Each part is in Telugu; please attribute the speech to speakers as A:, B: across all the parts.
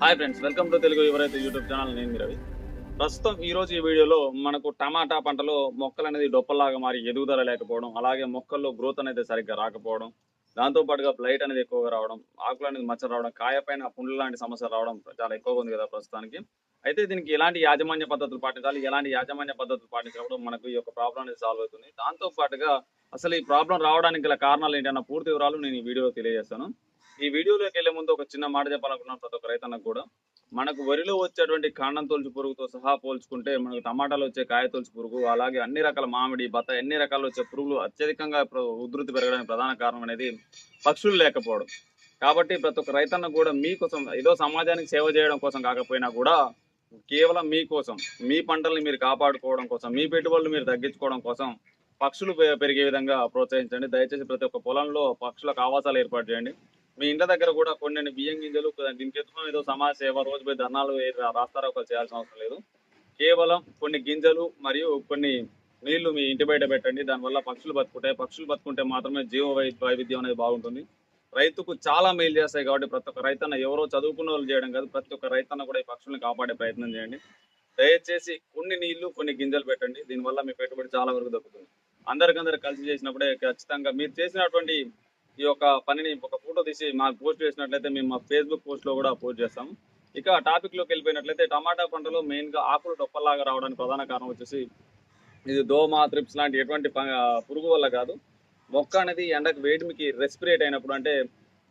A: Hi friends welcome to Telugu ఎవరైతే యూట్యూబ్ ఛానల్ నేను మీ రవి. ప్రస్తుతం ఈ రోజు ఈ వీడియోలో మనకు టమాటా పంటలో మొక్కలు అనేది డొప్పలాగా మారి ఎదుగుదల లేకపోవడం అలాగే మొక్కల్లో గ్రోత్ అనేది సరిగ్గా రాకపోవడం దాంతో పాటుగా బ్లైట్ అనేది ఎక్కువగా రావడం ఆకులు అనేది మచ్చలు రావడం కాయపైన పుండ్లు లాంటి సమస్యలు రావడం చాలా ఎక్కువగా ఉంది కదా ప్రస్తుతానికి. అయితే దీనికి ఎలాంటి యాజమాన్య పద్ధతులు పాటించాలి? ఎలాంటి యాజమాన్య పద్ధతులు పాటించినప్పుడు మనకు ఈ యొక్క ప్రాబ్లం అనేది సాల్వ్ అవుతుంది? దాంతో పాటుగా అసలు ఈ ప్రాబ్లం రావడానికి గల కారణాలు ఏంటన్న పూర్తి వివరాలు నేను ఈ వీడియోలో తెలియజేస్తాను. ఈ వీడియోలోకి వెళ్ళే ముందు ఒక చిన్న మాట చెప్పాలనుకున్నాను ప్రతి ఒక్క రైతన్నకు కూడా. మనకు వరిలో వచ్చేటువంటి కాండం తొలుచు పురుగుతో సహా పోల్చుకుంటే మనకు టమాటాలు వచ్చే కాయ తొలుచు పురుగు అలాగే అన్ని రకాల మామిడి బత్త ఎన్ని రకాలు వచ్చే పురుగులు అత్యధికంగా ఉధృతి పెరగడానికి ప్రధాన కారణం అనేది పక్షులు లేకపోవడం. కాబట్టి ప్రతి ఒక్క రైతన్న కూడా మీకోసం ఏదో సమాజానికి సేవ చేయడం కోసం కాకపోయినా కూడా కేవలం మీకోసం మీ పంటల్ని మీరు కాపాడుకోవడం కోసం మీ పెట్టుబడులు మీరు తగ్గించుకోవడం కోసం పక్షులు పెరిగే విధంగా ప్రోత్సహించండి. దయచేసి ప్రతి ఒక్క పొలంలో పక్షులకు ఆవాసాలు ఏర్పాటు చేయండి. మీ ఇంటి దగ్గర కూడా కొన్ని బియ్యం గింజలు దీనికి ఎత్తుకొని ఏదో సమాజ సేవ రోజు పోయి ధర్నాలు ఏ- రాస్తారో ఒకరు చేయాల్సిన అవసరం లేదు. కేవలం కొన్ని గింజలు మరియు కొన్ని నీళ్ళు మీ ఇంటి బయట పెట్టండి. దానివల్ల పక్షులు బతుకుంటాయి. పక్షులు బతుకుంటే మాత్రమే జీవ వై వైవిధ్యం అనేది బాగుంటుంది. రైతుకు చాలా మేలు చేస్తాయి కాబట్టి ప్రతి ఒక్క రైతన్న ఎవరో చదువుకున్న వాళ్ళు చేయడం కాదు ప్రతి ఒక్క రైతన్న కూడా ఈ పక్షుల్ని కాపాడే ప్రయత్నం చేయండి. దయచేసి కొన్ని నీళ్ళు కొన్ని గింజలు పెట్టండి. దీనివల్ల మీ పెట్టుబడి చాలా వరకు దక్కుతుంది. అందరికందరు కలిసి చేసినప్పుడే ఖచ్చితంగా మీరు చేసినటువంటి ఈ యొక్క పనిని ఒక ఫోటో తీసి మాకు పోస్ట్ చేసినట్లయితే మేము మా ఫేస్బుక్ పోస్ట్లో కూడా పోస్ట్ చేస్తాం ఇక టాపిక్లోకి వెళ్ళిపోయినట్లయితే టమాటా పంటలో మెయిన్గా ఆకులు డొప్పలాగా రావడానికి ప్రధాన కారణం వచ్చేసి ఇది దోమ త్రిప్స్ లాంటి ఎటువంటి ప- పురుగు వల్ల కాదు. మొక్క అనేది ఎండకు వేడిమికి రెస్పిరేట్ అయినప్పుడు అంటే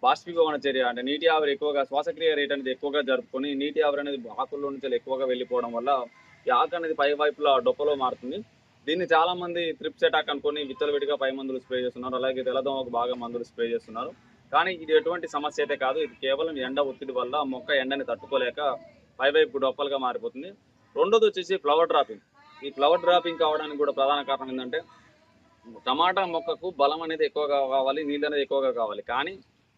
A: బాష్పీభవన చర్య అంటే నీటి ఆవిరి ఎక్కువగా శ్వాసక్రియ రేట్ అనేది ఎక్కువగా జరుపుకొని నీటి ఆవిరి అనేది ఆకుల్లో నుంచి ఎక్కువగా వెళ్ళిపోవడం వల్ల ఈ ఆకు అనేది పై వైపులా డొప్పలో మారుతుంది. దీన్ని చాలా మంది త్రిప్స్ అటాక్ అనుకొని విచ్చలవిడిగా పై మందులు స్ప్రే చేస్తున్నారు. అలాగే తెల్లదోమకు బాగా మందులు స్ప్రే చేస్తున్నారు. కానీ ఇది ఎటువంటి సమస్య అయితే కాదు. ఇది కేవలం ఎండ ఒత్తిడి వల్ల మొక్క ఎండని తట్టుకోలేక పైవైపు డొప్పలుగా మారిపోతుంది. రెండోది వచ్చేసి ఫ్లవర్ డ్రాపింగ్. ఈ ఫ్లవర్ డ్రాపింగ్ కావడానికి కూడా ప్రధాన కారణం ఏంటంటే టమాటా మొక్కకు బలం అనేది ఎక్కువగా కావాలి నీళ్ళు అనేది ఎక్కువగా కావాలి. కానీ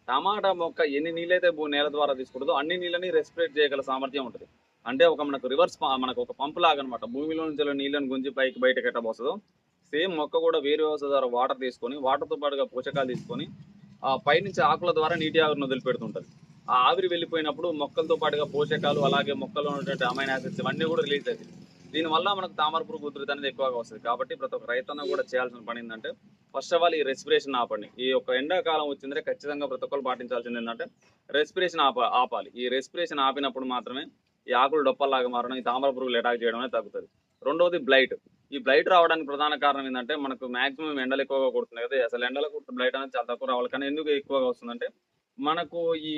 A: టమాటా మొక్క ఎన్ని నీళ్ళైతే భూ నేల ద్వారా తీసుకుంటుందో అన్ని నీళ్ళని రెస్పిరేట్ చేయగల సామర్థ్యం ఉంటుంది. అంటే ఒక మనకు రివర్స్ మనకు ఒక పంపు లాగా అనమాట భూమిలో నుంచి నీళ్ళను నీళ్ళని గుంజి పైకి బయటకు ఎట్టబోస్తుందో సేమ్ మొక్క కూడా వేరు వ్యవస్థ ద్వారా వాటర్ తీసుకొని వాటర్తో పాటుగా పోషకాలు తీసుకొని ఆ పైనుంచి ఆకుల ద్వారా నీటి ఆవిరిని వదిలిపెడుతుంటుంది. ఆ ఆవిరి వెళ్ళిపోయినప్పుడు మొక్కలతో పాటుగా పోషకాలు అలాగే మొక్కల్లో ఉన్నటువంటి అమైన్ యాసిడ్స్ ఇవన్నీ కూడా రిలీజ్ అవుతాయి. దీనివల్ల మనకు తామర పురుగు ఉధృతి అనేది ఎక్కువగా వస్తుంది. కాబట్టి ప్రతి ఒక్క రైతన్న కూడా చేయాల్సిన పని ఏంటంటే ఫస్ట్ ఆఫ్ ఆల్ ఈ రెస్పిరేషన్ ఆపండి. ఈ యొక్క ఎండాకాలం వచ్చిందంటే ఖచ్చితంగా ప్రతి ఒక్కరు పాటించాల్సింది ఏంటంటే రెస్పిరేషన్ ఆప ఆపాలి. ఈ రెస్పిరేషన్ ఆపినప్పుడు మాత్రమే ఈ ఆకులు డొప్పల్లాగా మారడం ఈ తామర పురుగులు అటాక్ చేయడం అనేది తగ్గుతుంది. రెండవది బ్లైట్ ఈ బ్లైట్ రావడానికి ప్రధాన కారణం ఏంటంటే మనకు మాక్సిమం ఎండలు ఎక్కువగా కొడుతున్నాయి కదా. అసలు ఎండలకు బ్లైట్ అనేది చాలా తక్కువ రావాలి. కానీ ఎందుకు ఎక్కువగా వస్తుందంటే మనకు ఈ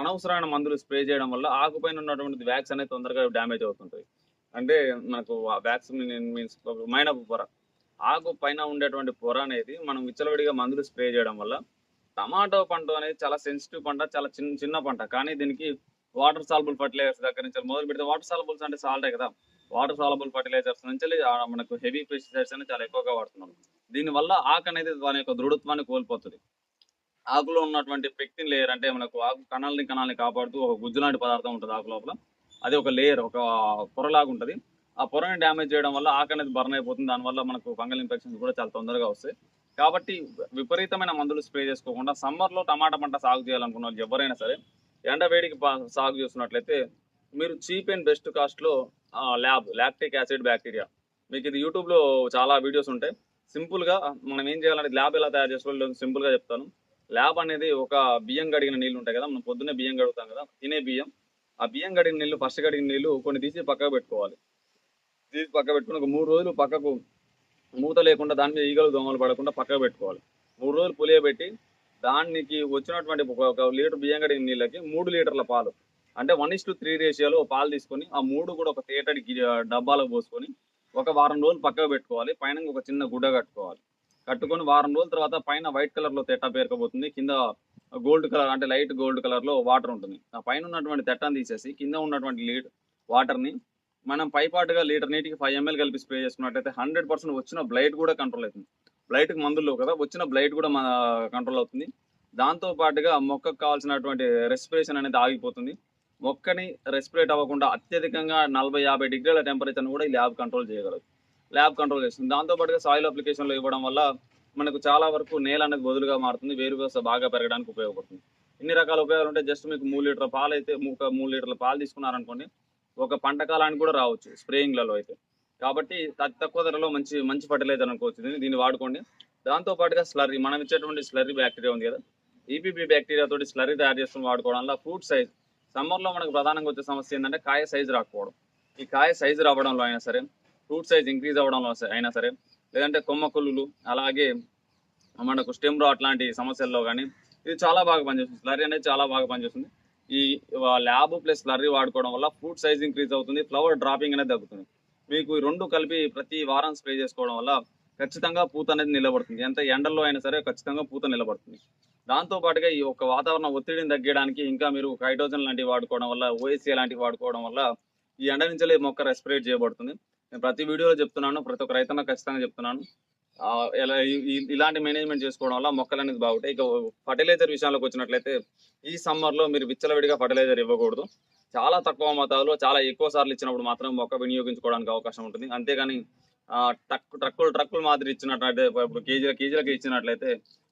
A: అనవసరమైన మందులు స్ప్రే చేయడం వల్ల ఆకుపైన ఉన్నటువంటి వ్యాక్స్ అనేది తొందరగా డ్యామేజ్ అవుతుంటుంది. అంటే మనకు ఆ వ్యాక్స్ మీన్స్ మైనపు పొర. ఆకు పైన ఉండేటువంటి పొర అనేది మనం విచ్చలవిడిగా మందులు స్ప్రే చేయడం వల్ల టమాటో పంట అనేది చాలా సెన్సిటివ్ పంట చాలా చిన్న చిన్న పంట. కానీ దీనికి వాటర్ సాల్బుల్ ఫర్టిలైజర్స్ దగ్గర నుంచి మొదలు పెడితే వాటర్ సాల్బుల్స్ అంటే సాల్టే కదా. వాటర్ సాల్బుల్ ఫర్టిలైజర్స్ నుంచి మనకు హెవీ పెస్టిసైడ్స్ అనేది చాలా ఎక్కువగా వాడుతున్నాం దీనివల్ల ఆకు అనేది దాని యొక్క దృఢత్వాన్ని కోల్పోతుంది. ఆకులో ఉన్నటువంటి పెక్టిన్ లేయర్ అంటే మనకు ఆకు కణాలని కణాలని కాపాడుతూ ఒక గుజ్జు లాంటి పదార్థం ఉంటుంది ఆకు లోపల. అది ఒక లేయర్ ఒక పొరలాగా ఉంటుంది. ఆ పొరని డ్యామేజ్ చేయడం వల్ల ఆకు అనేది బర్న్ అయిపోతుంది. దానివల్ల మనకు ఫంగల్ ఇన్ఫెక్షన్స్ కూడా చాలా తొందరగా వస్తాయి. కాబట్టి విపరీతమైన మందులు స్ప్రే చేసుకోకుండా సమ్మర్లో టమాటా పంట సాగు చేయాలనుకున్న వాళ్ళు ఎవరైనా సరే ఎండ వేడికి సాగు చేస్తున్నట్లయితే మీరు చీప్ అండ్ బెస్ట్ కాస్ట్లో ల్యాబ్ లాక్టిక్ యాసిడ్ బ్యాక్టీరియా. మీకు ఇది యూట్యూబ్లో చాలా వీడియోస్ ఉంటాయి. సింపుల్గా మనం ఏం చేయాలంటే ల్యాబ్ ఎలా తయారు చేసుకోవాలో సింపుల్గా చెప్తాను. ల్యాబ్ అనేది ఒక బియ్యం గడిగిన నీళ్ళు ఉంటాయి కదా మనం పొద్దున్నే బియ్యం గడుగుతాం కదా తినే బియ్యం. ఆ బియ్యం గడిగిన నీళ్ళు ఫస్ట్ గడిగిన నీళ్ళు కొన్ని తీసి పక్కకు పెట్టుకోవాలి. తీసి పక్క పెట్టుకుని ఒక మూడు రోజులు పక్కకు మూత లేకుండా దాని మీద ఈగలు దోమలు పడకుండా పక్కకు పెట్టుకోవాలి. మూడు రోజులు పులియబెట్టి దానికి వచ్చినటువంటి ఒక ఒక లీటర్ బియ్యం కడిగిన నీళ్ళకి మూడు లీటర్ల పాలు. అంటే వన్ ఇస్ టు త్రీ రేషియోలో పాలు తీసుకొని ఆ మూడు కూడా ఒక తేటడి డబ్బాలో పోసుకొని ఒక వారం రోజులు పక్కకు పెట్టుకోవాలి. పైన ఒక చిన్న గుడ్డ కట్టుకోవాలి. కట్టుకొని వారం రోజుల తర్వాత పైన వైట్ కలర్లో తెట్ట పేరుకపోతుంది. కింద గోల్డ్ కలర్ అంటే లైట్ గోల్డ్ కలర్లో వాటర్ ఉంటుంది. ఆ పైన ఉన్నటువంటి తెట్టను తీసేసి కింద ఉన్నటువంటి లీడ్ వాటర్ని మనం పైపాటుగా లీటర్ నీటికి ఫైవ్ ఎంఎల్ కలిపి స్ప్రే చేసుకున్నట్టయితే హండ్రెడ్ పర్సెంట్ వచ్చిన బ్లైట్ కూడా కంట్రోల్ అవుతుంది. బ్లైట్కి మందులు లేవు కదా వచ్చిన బ్లైట్ కూడా మన కంట్రోల్ అవుతుంది. దాంతో పాటుగా మొక్కకు కావాల్సినటువంటి రెస్పిరేషన్ అనేది ఆగిపోతుంది. మొక్కని రెస్పిరేట్ అవ్వకుండా అత్యధికంగా నలభై యాభై డిగ్రీల టెంపరేచర్ని కూడా ఈ ల్యాబ్ కంట్రోల్ చేయగలదు. ల్యాబ్ కంట్రోల్ చేస్తుంది. దాంతో పాటుగా సాయిల్ అప్లికేషన్లో ఇవ్వడం వల్ల మనకు చాలా వరకు నేల అనేది బదులుగా మారుతుంది వేరు వ్యవస్థ బాగా పెరగడానికి ఉపయోగపడుతుంది. ఇన్ని రకాల ఉపయోగాలు ఉంటాయి జస్ట్ మీకు మూడు లీటర్ల పాలు అయితే ఒక మూడు లీటర్ల పాలు తీసుకున్నారనుకోండి ఒక పంట కాలానికి కూడా రావచ్చు స్ప్రేయింగ్లలో అయితే. కాబట్టి అతి తక్కువ ధరలో మంచి మంచి ఫర్టిలైజర్ అనుకోవచ్చు దీన్ని దీన్ని వాడుకోండి. దాంతో పాటుగా స్లర్రీ మనం ఇచ్చేటువంటి స్లర్రీ బ్యాక్టీరియా ఉంది కదా. ఈపీపీ బ్యాక్టీరియా తోటి స్లర్రీ తయారు చేసుకుని వాడుకోవడం వల్ల ఫ్రూట్ సైజ్ సమ్మర్లో మనకు ప్రధానంగా వచ్చే సమస్య ఏంటంటే కాయ సైజు రాకపోవడం. ఈ కాయ సైజు రావడంలో అయినా సరే ఫ్రూట్ సైజ్ ఇంక్రీజ్ అవ్వడంలో అయినా సరే లేదంటే కొమ్మ కుళ్ళులు అలాగే మనకు స్టెమ్ అట్లాంటి సమస్యల్లో కానీ ఇది చాలా బాగా పనిచేస్తుంది. స్లర్రీ అనేది చాలా బాగా పనిచేస్తుంది. ఈ ల్యాబ్ ప్లస్ స్లర్రీ వాడుకోవడం వల్ల ఫ్రూట్ సైజ్ ఇంక్రీజ్ అవుతుంది ఫ్లవర్ డ్రాపింగ్ అనేది తగ్గుతుంది. మీకు రెండు కలిపి ప్రతి వారం స్ప్రే చేసుకోవడం వల్ల ఖచ్చితంగా పూత అనేది నిలబడుతుంది. ఎంత ఎండల్లో అయినా సరే ఖచ్చితంగా పూత నిలబడుతుంది. దాంతో పాటుగా ఈ యొక్క వాతావరణ ఒత్తిడిని తగ్గడానికి ఇంకా మీరు హైడ్రోజన్ లాంటివి వాడుకోవడం వల్ల ఓఎస్ఏ లాంటివి వాడుకోవడం వల్ల ఈ ఎండ నుంచి మొక్క రెస్పిరేట్ చేయబడుతుంది. నేను ప్రతి వీడియోలో చెప్తున్నాను ప్రతి ఒక్క రైతన్న ఖచ్చితంగా చెప్తున్నాను. ఇలా ఇలాంటి మేనేజ్మెంట్ చేసుకోవడం వల్ల మొక్కలు అనేది బాగుంటాయి. ఇక ఫర్టిలైజర్ విషయాలకు వచ్చినట్లయితే ఈ సమ్మర్లో మీరు విచ్చలవిడిగా ఫర్టిలైజర్ ఇవ్వకూడదు. చాలా తక్కువ మతాలు చాలా ఎక్కువ సార్లు ఇచ్చినప్పుడు మాత్రం మొక్క వినియోగించుకోవడానికి అవకాశం ఉంటుంది. అంతేగాని ట్రక్ ట్రక్కులు ట్రక్కులు మాదిరి ఇచ్చినట్లయితే ఇప్పుడు కేజీల కేజీలకు ఇచ్చినట్లయితే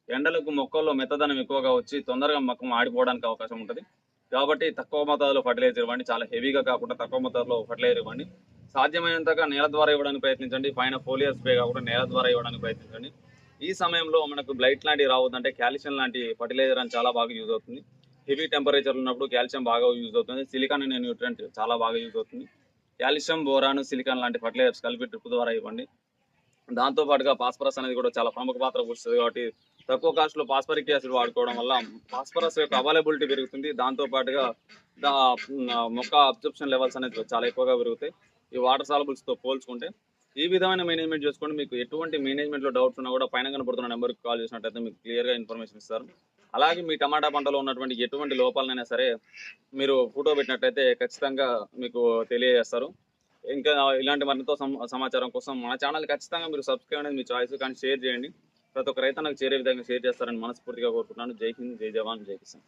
A: ఎండలకు మొక్కల్లో మెత్తదనం ఎక్కువగా వచ్చి తొందరగా మొక్క ఆడిపోవడానికి అవకాశం ఉంటుంది. కాబట్టి తక్కువ మోతాదులో ఫర్టిలైజర్ ఇవ్వండి. చాలా హెవీగా కాకుండా తక్కువ మోతాదులో ఫర్టిలైజర్ ఇవ్వండి. సాధ్యమైనంతగా నేల ద్వారా ఇవ్వడానికి ప్రయత్నించండి. పైన ఫోలియర్ స్ప్రే కాకుండా నేల ద్వారా ఇవ్వడానికి ప్రయత్నించండి. ఈ సమయంలో మనకు బ్లైట్ లాంటివి రావద్దంటే క్యాల్షియం లాంటి ఫర్టిలైజర్ అని చాలా బాగా యూజ్ అవుతుంది. హెవీ టెంపరేచర్ ఉన్నప్పుడు కాల్షియం బాగా యూజ్ అవుతుంది. సిలికాన్ అనే న్యూట్రియంట్ చాలా బాగా యూజ్ అవుతుంది. కాల్షియం బోరాన్ సిలికాన్ లాంటి ఫర్టిలైజర్స్ కలిపి డ్రిప్ ద్వారా ఇవ్వండి. దాంతో పాటుగా పాస్పరస్ అనేది కూడా చాలా ప్రముఖ పాత్ర పోస్తుంది కాబట్టి తక్కువ కాస్ట్లో పాస్పరిక్ యాసిడ్ వాడుకోవడం వల్ల పాస్పరస్ యొక్క అవైలబిలిటీ పెరుగుతుంది. దాంతో పాటుగా దా మొక్క అబ్జర్ప్షన్ లెవెల్స్ అనేది చాలా ఎక్కువగా పెరుగుతాయి. ఈ వాటర్ సాలబుల్స్తో పోల్చుకుంటే ఈ విధమైన మేనేజ్మెంట్ చేసుకోండి. మీకు ఎటువంటి మేనేజ్మెంట్లో డౌట్స్ ఉన్నా కూడా పైన కనపడుతున్న నెంబర్కి కాల్ చేసినట్టయితే మీకు క్లియర్గా ఇన్ఫర్మేషన్ ఇస్తారు. అలాగే మీ టమాటా పంటలో ఉన్నటువంటి ఎటువంటి లోపాలనైనా సరే మీరు ఫోటో పెట్టినట్టయితే ఖచ్చితంగా మీకు తెలియజేస్తారు. ఇంకా ఇలాంటి మరింత సమాచారం కోసం మన ఛానల్ ఖచ్చితంగా మీరు సబ్స్క్రైబ్ అనేది మీ చాయిస్ కానీ షేర్ చేయండి. ప్రతి ఒక్క రైతన్నకు చేరే విధంగా షేర్ చేస్తారని మనస్ఫూర్తిగా కోరుకుంటున్నాను. జై హింద్ జై జవాన్ జై కిసాన్.